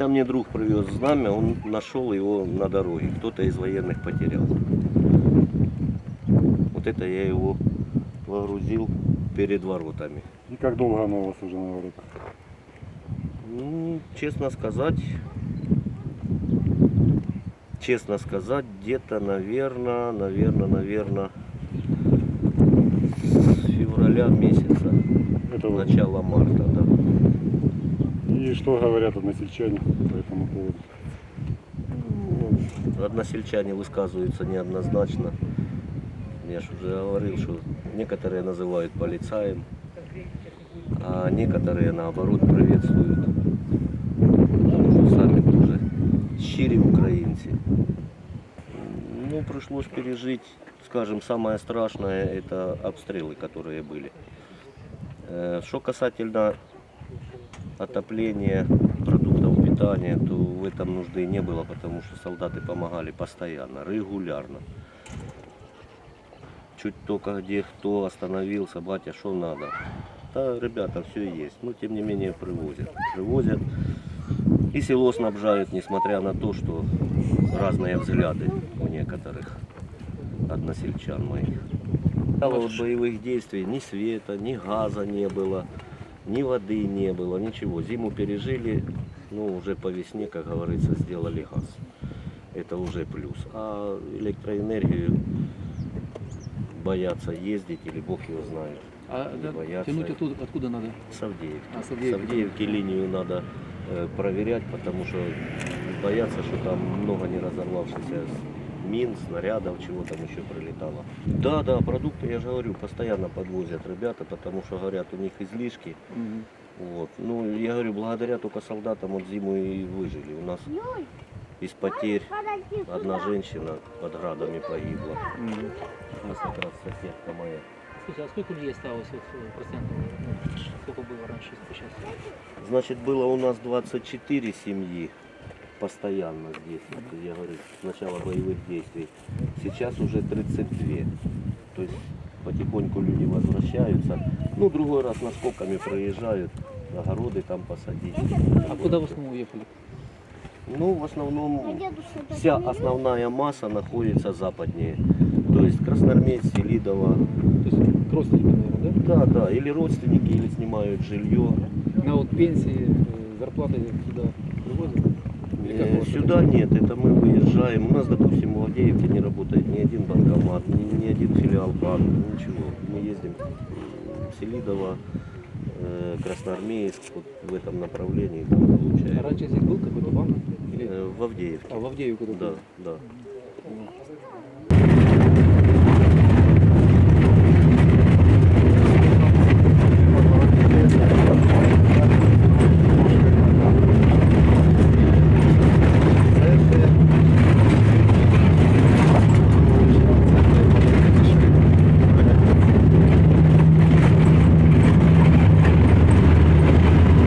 мне друг привез знамя, он нашел его на дороге. Кто-то из военных потерял. Вот это я его погрузил перед воротами. И как долго оно у вас уже на воротах? Ну, честно сказать, честно сказать, где-то, наверное, наверное, наверное, с февраля месяца, Это вот. начала марта, да. И что говорят односельчане по этому поводу? Ну, Односельчане высказываются неоднозначно. Я же уже говорил, что некоторые называют полицаем, а некоторые наоборот приветствуют. Потому сами тоже щири украинцы. Ну, пришлось пережить, скажем, самое страшное это обстрелы, которые были. Э, Что касательно отопления, продуктов питания, то в этом нужды не было, потому что солдаты помогали постоянно, регулярно. Чуть только где кто остановился, батя, что надо. Да, ребята, все есть. Но тем не менее привозят. Привозят. И село снабжают, несмотря на то, что разные взгляды у некоторых односельчан моих. Вот боевых действий ни света, ни газа не было, ни воды не было, ничего. Зиму пережили, ну уже по весне, как говорится, сделали газ. Это уже плюс. А электроэнергию боятся ездить или бог его знает. А да, боятся. тянуть оттуда, откуда надо? С Авдеевки. А, с С Авдеевки. Авдеевки линию надо э, проверять, потому что боятся, что там много не разорвавшихся мин, снарядов, чего там еще прилетало. Да, да, продукты, я же говорю, постоянно подвозят ребята, потому что, говорят, у них излишки. Мгм. Вот. Ну, я говорю, благодаря только солдатам вот зиму и выжили. У нас из потерь одна женщина под градами погибла. У нас как раз соседка моя. Скажите, а сколько людей осталось вот, э, процентов? Ну, сколько было раньше, сколько сейчас? Значит, было у нас 24 семьи постоянно здесь, вот я говорю, с начала боевых действий. Сейчас уже 32. То есть потихоньку люди возвращаются. Ну, другой раз наскоками проезжают, огороды там посадить. А куда в основном уехали? Ну, в основном вся основная масса находится западнее. То есть Красноармейц, Селидово. То есть к родственникам, наверное, Да, да, или родственники, или снимают жилье. да? На вот пенсии, э, зарплаты сюда привозят? Или Э, Сюда нет, это мы выезжаем. У нас, допустим, в Авдеевке не работает ни один банкомат, ни, ни один филиал банка, ничего. Мы ездим в Селидово, э, Красноармейск, вот в этом направлении там А получаем. раньше здесь был какой-то банк? Или... Э, В Авдеевке. А, в Авдеевку Да, да.